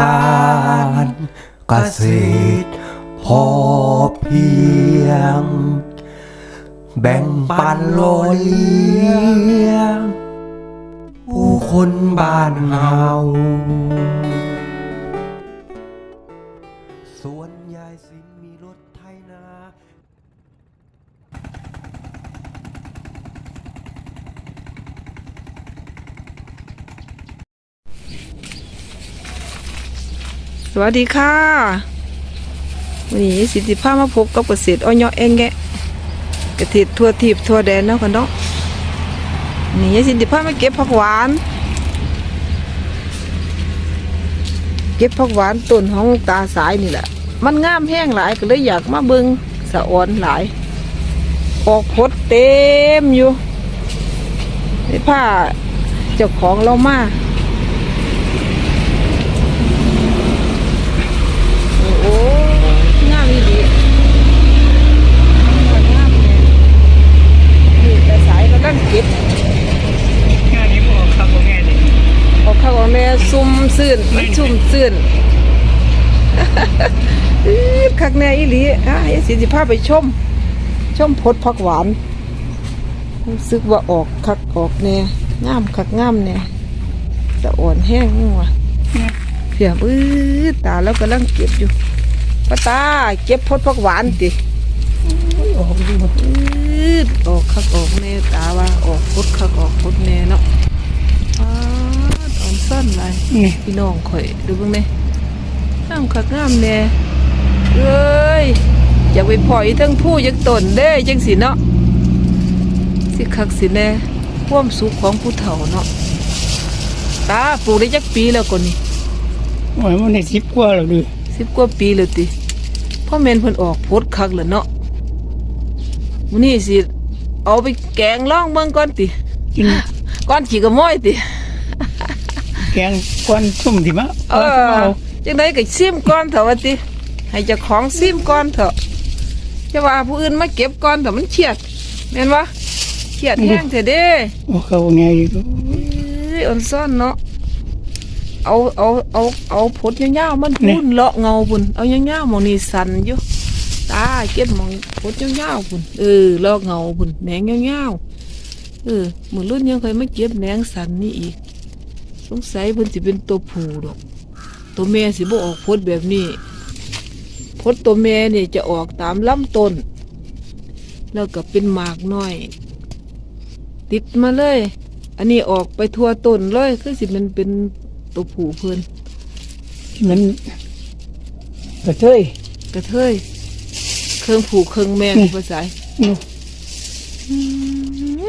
การเกษตรพอเพียง แบ่งปันโลอยเลี้ยง ผู้คนบ้านเฮา สวัสดีค่ะวันนี้สิทธิภาพมาพบกับเกษตรอ้อยเองแงะกระเทียทั่วทีบทั่วแดนเนาะกันเนาะนี่สิทธิภาพมาเก็บผักหวาน เก็บผักหวานต้นของตาสายนี่แหละ มันงามแห้งหลายก็เลยอยากมาเบิงสะอ่อนหลาย ออกพดเต็มอยู่นี่ผ้าเจ้าของเรามา โอ้งามอีดีงามเลยนี่แต่สายก็ตั้งเก็บ งานนี้บอกครับว่าแม่นี่ ออกข้าวออกแม่ ซุ่มซื่นมันชุ่มซื่นอื้อคักแน่อีหลีอะให้สิสิพาไปชม ชมพดผักหวานรู้สึกว่าออกคักออกแน่งามคักงามแน่สะอ่อนแห้งนี่ว่ะเพียบอื้อตาแล้วกำลังเก็บอยู่ป้าตาเก็บพดผักหวานติออกดูอืดออกคักออกแน่ตาว่าออกพุดคักออกพุดแน่เนาะอ้าวอ่อนซ่อ นไรนี่พี่น้องข่อยดูเบ้างเนี่ยงามคักงามแน่เอ้ยอยากไปปล่อยทั้งผู้ยักตนเด้จังสิเนาะสิคักสิแน่ความสุขของผู้เฒ่าเนาะตาปลูกได้จักปีแล้วก่อนนี่โอ้ยมันได้สิบกว่าแล้วดูสิบกว่าปีแล้วติพ่อแม่นเพิ่นออกโพดคักแล้วเนาะมื้อนี้สิเอาไปแกงล่องเบิ่งก่อนติกิน ก้อนขี้กระม้อยติ แกงก้อนซุ่มที่มะเอก้อนซุ่มอเอาจังไดก็ซิมก้อนเถอะว่าติให้เจ้าของซิมก้อนเถอะจะว่าผู้อื่นมาเก็บก้อนเถอะมันเครียดแม่นบ่เครียดแห้งเถอะเด้โอ้เขาว่าไงอยู่ดูเอ้ยอ่อนซ่อนเนาะเอาเอาเอาเอาผดยาวๆมันพุ่นเลาะเงาพุ่นเอายาวๆหมองนี่สั่นอยู่ตาเก็บหมองผดยาวๆพุ่นเออเลาะเงาพุ่นแหนงยาวๆเออมื้อรุ่นยังเคยมาเก็บแหนงสั่นนี่อีก สงสัยเพิ่นสิเป็นตัวผู้ดอก ตัวแม่สิบ่ออกพดแบบนี้พดตัวแม่นี่จะออกตามลำต้น แล้วก็เป็นหมากน้อย ติดมาเลย อันนี้ออกไปทั่วต้นเลยคือสิมันเป็นตัวผู้เพิ่นที่มันกระเทยกระเทยเครื่องผูกเครื่องแม่นี่ภาษานู่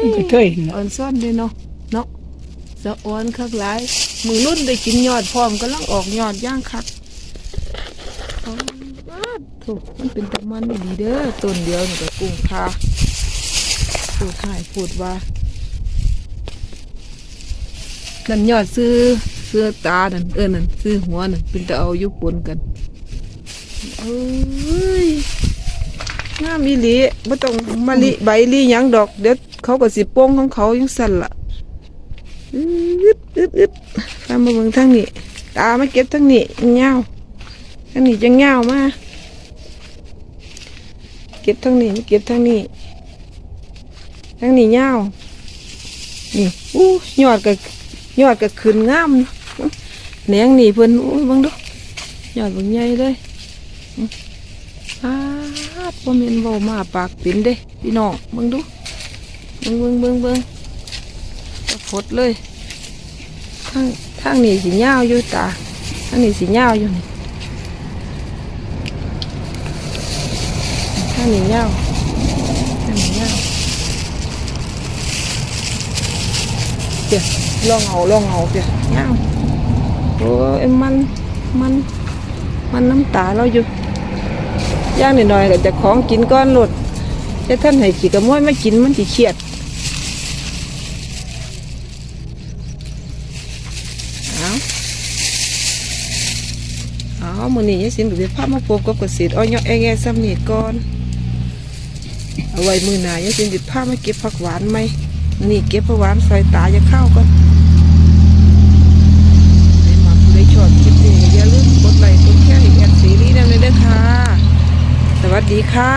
นกระเทยน่ะอ่อนซ่อนเด้เนาะเนาะสะอ่อนคักหลายมือรุ่นได้กินยอดพร้อมกำลังออกยอดย่างคักถูกมันเป็นตะมันดีเด้อต้นเดียวนี่ก็กุ้งคาพูดให้พูดว่านั่นยอดซื้อซื้อตานั่นเออนั่นซื้อหัวนั่นเป็นตะเอายุปนกันเอ้ยงามอีหลีไม่ต้องมะลิใบลียังดอกเดี๋ยวเขาก็สิโป้งของเขายังสั่นละ อึดอึดอึดตามมาเบิ่งทางนี้ตามาเก็บทางนี้เงาวทางนี้จะเงามาเก็บทางนี้เก็บทางนี้ทางนี้เงานี่อู้ยอดก็ยอดก็ขึ้นงามแหนงนี่เพิ่นอู้บิ่งดูยอดบิ่งใหญ่เลยอื้ออ้าดบ่แม่นเว้ามาปากเป็นเด้พี่น้องเบิ่งดูเบิ่งเบิ่งเบิ่งเบิ่ง ก็ฟดเลยทางทางนี้สิยาวอยู่ตาทางนี้สิยาวอยู่นี่ทางนี้ยาวทางนี้ยาวเดี๋ยวลองเอาลองเอาเดี๋ยวยาวโอ้ยมันมันมันน้ำตาเราอยู่ย่างหน่อยๆก็จะของกินก้อนหลดแต่ท่านให้ขี้กระม้อยไม่กินมันสิเครียด เอามือนี้ยายสินกับเทภาพมาพบก็กสิทธิ์อ้อยแง่แง่ซ้ำนี่ก่อนเอาไว้มือหนายายสินติดภาพมาเก็บผักหวานไหมนี่เก็บผักหวานใส่ตาจะเข้าก่อนมาผู้ใอบคลิปนี้อย่าลืมกดไลค์กดแชร์ให้ซีรีส์นั่นเลยเด้อค่ะ สวัสดีค่ะ